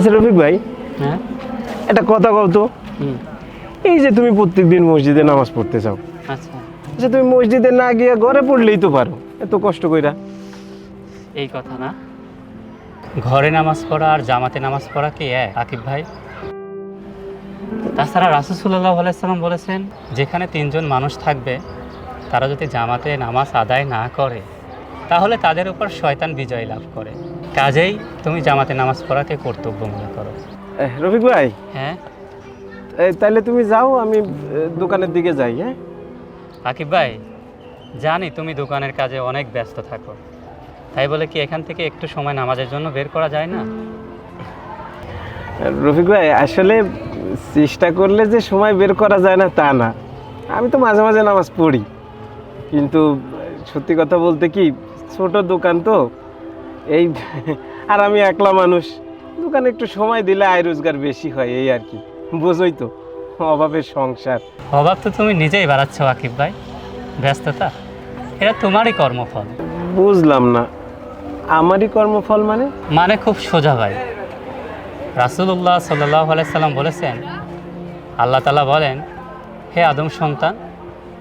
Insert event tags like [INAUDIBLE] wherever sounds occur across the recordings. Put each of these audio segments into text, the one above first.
আচ্ছা রফিক ভাই হ্যাঁ? একটা কথা কও তো। এই যে তুমি প্রত্যেকদিন মসজিদে নামাজ পড়তে চাও আচ্ছা। আচ্ছা তুমি মসজিদে না গিয়ে ঘরে পড়লেই তো পারো এত কষ্ট কইরা। এই কথা না। ঘরে নামাজ পড়া আর জামাতে নামাজ পড়া কি এক? আকিব ভাই। তাছাড়া রাসুসুল্লাহ আলাইসাল্লাম বলেছেন যেখানে তিনজন মানুষ থাকবে তারা যদি জামাতে নামাজ আদায় না করে তাহলে তাদের উপর শয়তান বিজয় লাভ করে। কাজেই তুমি জামাতে নামাজ পড়াকে কর্তব্য মনে করো। রফিক ভাই? হ্যাঁ? তাহলে তুমি যাও আমি দোকানের দিকে যাই হ্যাঁ? আকিব ভাই জানি তুমি দোকানের কাজে অনেক ব্যস্ত থাকো। তাই বলে কি এখান থেকে একটু সময় নামাজের জন্য বের করা যায় না? রফিক ভাই আসলে চেষ্টা করলে যে সময় বের করা যায় না তা না। আমি তো মাঝে মাঝে নামাজ পড়ি। কিন্তু সত্যি কথা বলতে কি ছোট দোকান তো এই [LAUGHS] আর আমি একলা মানুষ দোকানে একটু সময় দিলে আয় রোজগার বেশি হয় এই আর কি। বোঝোই তো অভাবের সংসার। অভাব তো তুমি নিজেই বাড়াচ্ছ আকিব ভাই। ব্যস্ততা এটা তোমারই কর্মফল। বুঝলাম না আমারই কর্মফল মানে? মানে খুব সোজা ভাই। রাসুল্লাহ সাল্লাহ আলাইসাল্লাম বলেছেন আল্লাহ তালা বলেন হে আদম সন্তান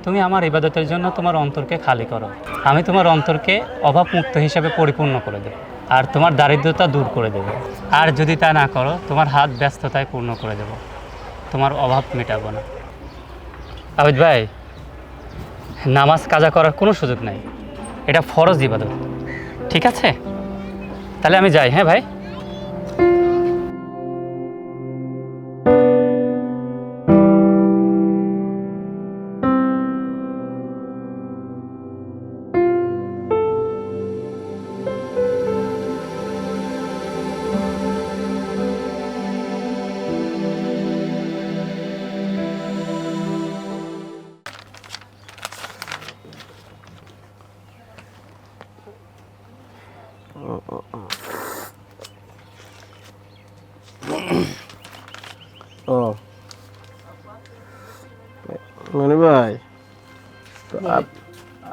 তুমি আমার ইবাদতের জন্য তোমার অন্তরকে খালি করো। আমি তোমার অন্তরকে অভাবমুক্ত হিসাবে পরিপূর্ণ করে দেব আর তোমার দারিদ্রতা দূর করে দেব। আর যদি তা না করো, তোমার হাত ব্যস্ততায় পূর্ণ করে দেব। তোমার অভাব মেটাবো না। আবিদ ভাই, নামাজ কাজা করার কোনো সুযোগ নাই। এটা ফরজ ইবাদত। ঠিক আছে? তাহলে আমি যাই হ্যাঁ ভাই? মানে ভাই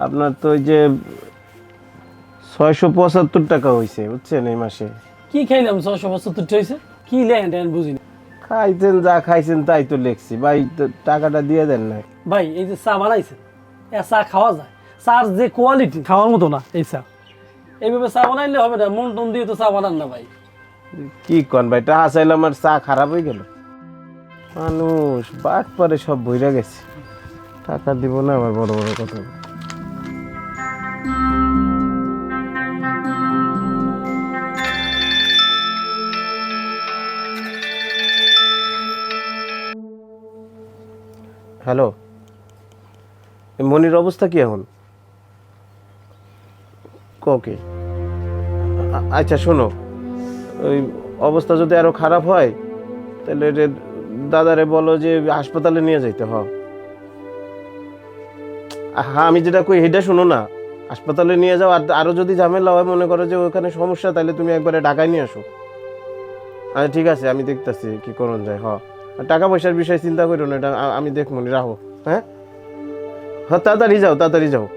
আপনার তো ওই যে ছয়শো পঁচাত্তর টাকা হয়েছে বুঝছেন এই মাসে। কি খাইলাম ছশো পঁচাত্তর হয়েছে কি লেন টেন বুঝি খাইছেন যা খাইছেন তাই তো লেখছি। ভাই তো টাকাটা দিয়ে দেন না ভাই এই যে চা বানাইছে এ চা খাওয়া যায়। চার যে কোয়ালিটি খাওয়ার মতো না এই চা। এইভাবে চা বানাইলে হবে না মন টন দিয়ে তো চা বানান না ভাই। কি কন ভাই টাকা চাইলাম আর চা খারাপ হয়ে গেল। মানুষ বাট পরে সব বইরা গেছে। টাকা দিব না, আবার বড় বড় কথা। হ্যালো মনির অবস্থা কি এখন? ওকে আচ্ছা শোনো, ওই অবস্থা যদি আরও খারাপ হয়, তাহলে দাদারে বলো যে হাসপাতালে নিয়ে যাইতে, হ। হ্যাঁ আমি যেটা কই, এটা শোনো না। হাসপাতালে নিয়ে যাও, আর আরও যদি ঝামেলা হয়, মনে করো যে ওখানে সমস্যা, তাহলে তুমি একবারে ঢাকায় নিয়ে আসো। আচ্ছা ঠিক আছে, আমি দেখতেছি কি করণ যায়, হ। টাকা পয়সার বিষয়ে চিন্তা করো না, এটা আমি দেখব রাখো হ্যাঁ? হ্যাঁ তাড়াতাড়ি যাও তাড়াতাড়ি যাও।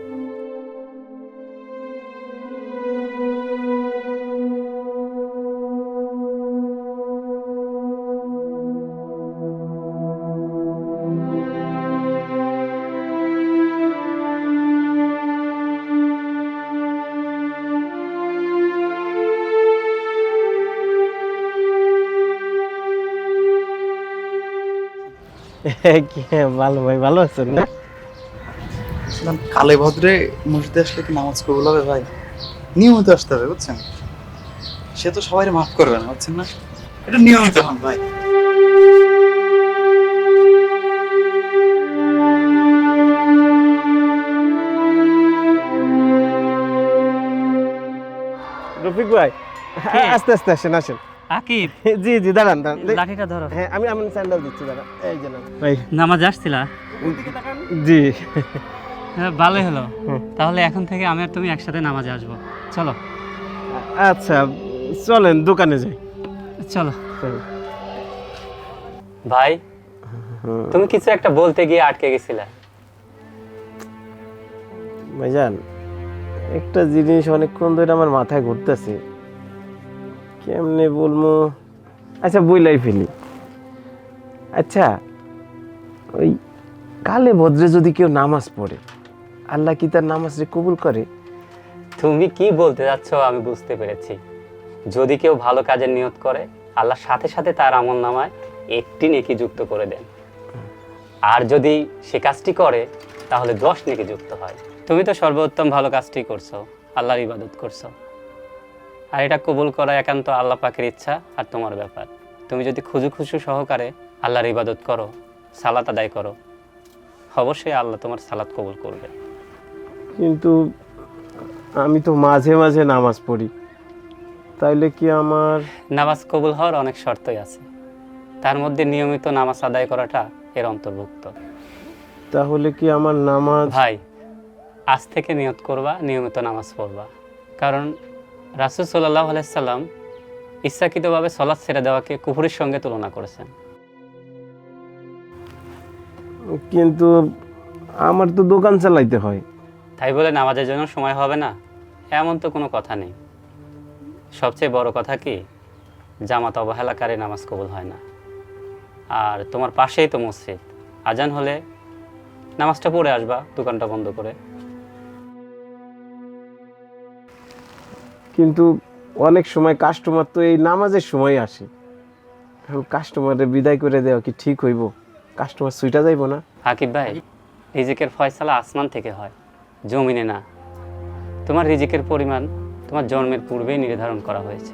ভালো ভাই ভালো আছেন না? কালে ভদ্রে মসজিদে আসলে কি নামাজ কবুল হবে ভাই? নিয়মিত আসতে হবে বুঝছেন? সে তো সবাই মাফ করবে না বুঝছেন না? এটা নিয়মিত হন ভাই। রফিক ভাই আস্তে আস্তে আসেন আসেন। আকিব? [LAUGHS] জি জি দাঁড়ান দাঁড়ান। লাঠিটা ধরো। হ্যাঁ আমি আমি স্যান্ডেল দিচ্ছি দাঁড়ান। এই যে ভাই। নামাজ আসছিলা? জি। [LAUGHS] হ্যাঁ ভালোই হলো। তাহলে এখন থেকে আমি আর তুমি একসাথে নামাজে আসব। চলো। আচ্ছা চলেন দোকানে যাই। চলো। ভাই হুম, তুমি কিছু একটা বলতে গিয়ে আটকে গেছিলে। ভাইজান একটা জিনিস অনেকক্ষণ ধরে আমার মাথায় ঘুরতেছে। কেমনে বলব? আচ্ছা বইলাই ফেলি। আচ্ছা ওই কালে ভদ্রে যদি কেউ নামাজ পড়ে, আল্লাহ কি তার নামাজরে কবুল করে? তুমি কি বলতে যাচ্ছ আমি বুঝতে পেরেছি। যদি কেউ ভালো কাজের নিয়ত করে, আল্লাহ সাথে সাথে তার আমল নামায় একটি নেকি যুক্ত করে দেন। আর যদি সে কাজটি করে, তাহলে দশ নেকি যুক্ত হয়। তুমি তো সর্বোত্তম ভালো কাজটি করছ, আল্লাহর ইবাদত করছ। আর এটা কবুল করা একান্ত আল্লাহ পাকের ইচ্ছা আর তোমার ব্যাপার। তুমি যদি খুজু খুশু সহকারে আল্লাহর ইবাদত করো সালাত আদায় করো অবশ্যই আল্লাহ তোমার সালাত কবুল করবে। কিন্তু আমি তো মাঝে মাঝে নামাজ পড়ি। তাইলে কি আমার নামাজ কবুল হওয়ার অনেক শর্তই আছে। তার মধ্যে নিয়মিত নামাজ আদায় করাটা এর অন্তর্ভুক্ত। তাহলে কি আমার নামাজ ভাই আজ থেকে নিয়ত করবা নিয়মিত নামাজ পড়বা। কারণ রাসুল সাল্লাহ আলাইসাল্লাম ইচ্ছাকৃতভাবে সলাদ ছেড়ে দেওয়াকে কুফুরের সঙ্গে তুলনা করেছেন। কিন্তু আমার তো দোকান চালাইতে হয়। তাই বলে নামাজের জন্য সময় হবে না এমন তো কোনো কথা নেই। সবচেয়ে বড় কথা কি জামাত অবহেলাকারী নামাজ কবুল হয় না। আর তোমার পাশেই তো মসজিদ আজান হলে নামাজটা পড়ে আসবা দোকানটা বন্ধ করে। কিন্তু অনেক সময় কাস্টমার তো এই নামাজের সময় আসে। এখন কাস্টমারে বিদায় করে দেওয়া কি ঠিক হইব? কাস্টমার সুইটা যাইব না? আকিব ভাই রিজিকের ফয়সালা আসমান থেকে হয় জমিনে না। তোমার রিজিকের পরিমাণ তোমার জন্মের পূর্বেই নির্ধারণ করা হয়েছে।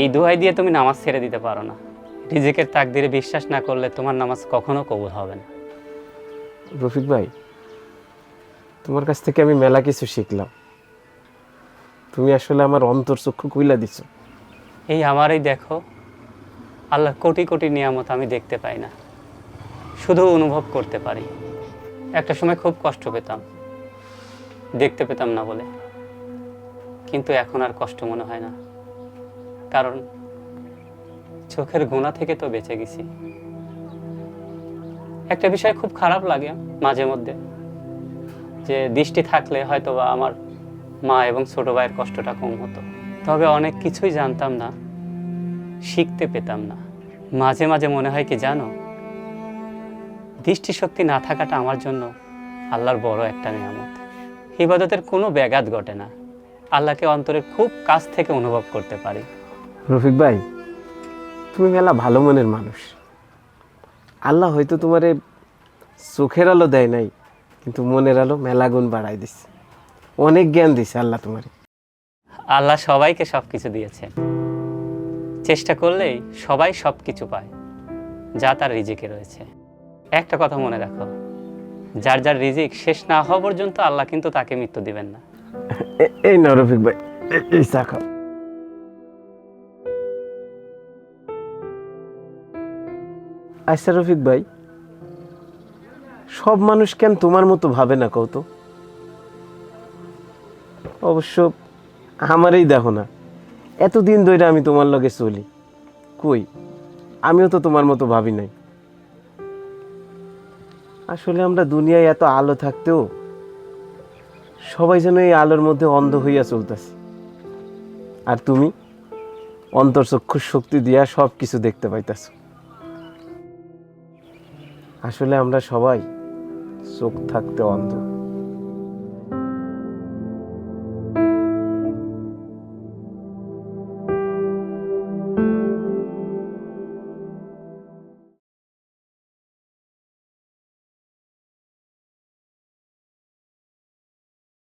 এই দোহাই দিয়ে তুমি নামাজ ছেড়ে দিতে পারো না। রিজিকের তাকদিরে বিশ্বাস না করলে তোমার নামাজ কখনো কবুল হবে না। রফিক ভাই তোমার কাছ থেকে আমি মেলা কিছু শিখলাম। তুমি আসলে আমার অন্তর অন্তর্চক্ষু কুইলা দিছো। এই আমারই দেখো, আল্লাহ কোটি কোটি নিয়ামত আমি দেখতে পাই না। শুধু অনুভব করতে পারি। একটা সময় খুব কষ্ট পেতাম, দেখতে পেতাম না বলে। কিন্তু এখন আর কষ্ট মনে হয় না। কারণ চোখের গোনা থেকে তো বেঁচে গেছি। একটা বিষয় খুব খারাপ লাগে মাঝে মধ্যে, যে দৃষ্টি থাকলে হয়তো বা আমার মা এবং ছোট ভাইয়ের কষ্টটা কম হতো। তবে অনেক কিছুই জানতাম না, শিখতে পেতাম না। মাঝে মাঝে মনে হয় কি জানো? দৃষ্টিশক্তি না থাকাটা আমার জন্য আল্লাহর বড় একটা নিয়ামত। ইবাদতের কোনো ব্যাঘাত ঘটে না। আল্লাহকে অন্তরের খুব কাছ থেকে অনুভব করতে পারি। রফিক ভাই, তুমি মেলা ভালো মনের মানুষ। আল্লাহ হয়তো তোমারে চোখের আলো দেয় নাই, কিন্তু মনের আলো মেলা গুণ বাড়াই দিছে। অনেক জ্ঞান দিছে আল্লাহ তোমার। আল্লাহ সবাইকে সব কিছু দিয়েছে। চেষ্টা করলেই সবাই সব কিছু পায় যা তার রিজিকে রয়েছে। একটা কথা মনে রাখো যার যার রিজিক শেষ না হওয়া পর্যন্ত আল্লাহ কিন্তু তাকে মৃত্যু দিবেন না। এই না রফিক ভাই এই চা খাও। আচ্ছা রফিক ভাই সব মানুষ কেন তোমার মতো ভাবে না তো অবশ্য আমারই দেখো না। এতদিন ধরে আমি তোমার লগে চলি। কই? আমিও তো তোমার মতো ভাবি নাই। আসলে আমরা দুনিয়ায় এত আলো থাকতেও সবাই যেন এই আলোর মধ্যে অন্ধ হইয়া চলতেছে। আর তুমি অন্তর্চক্ষুর শক্তি দিয়া সব কিছু দেখতে পাইতেছ। আসলে আমরা সবাই চোখ থাকতে অন্ধ।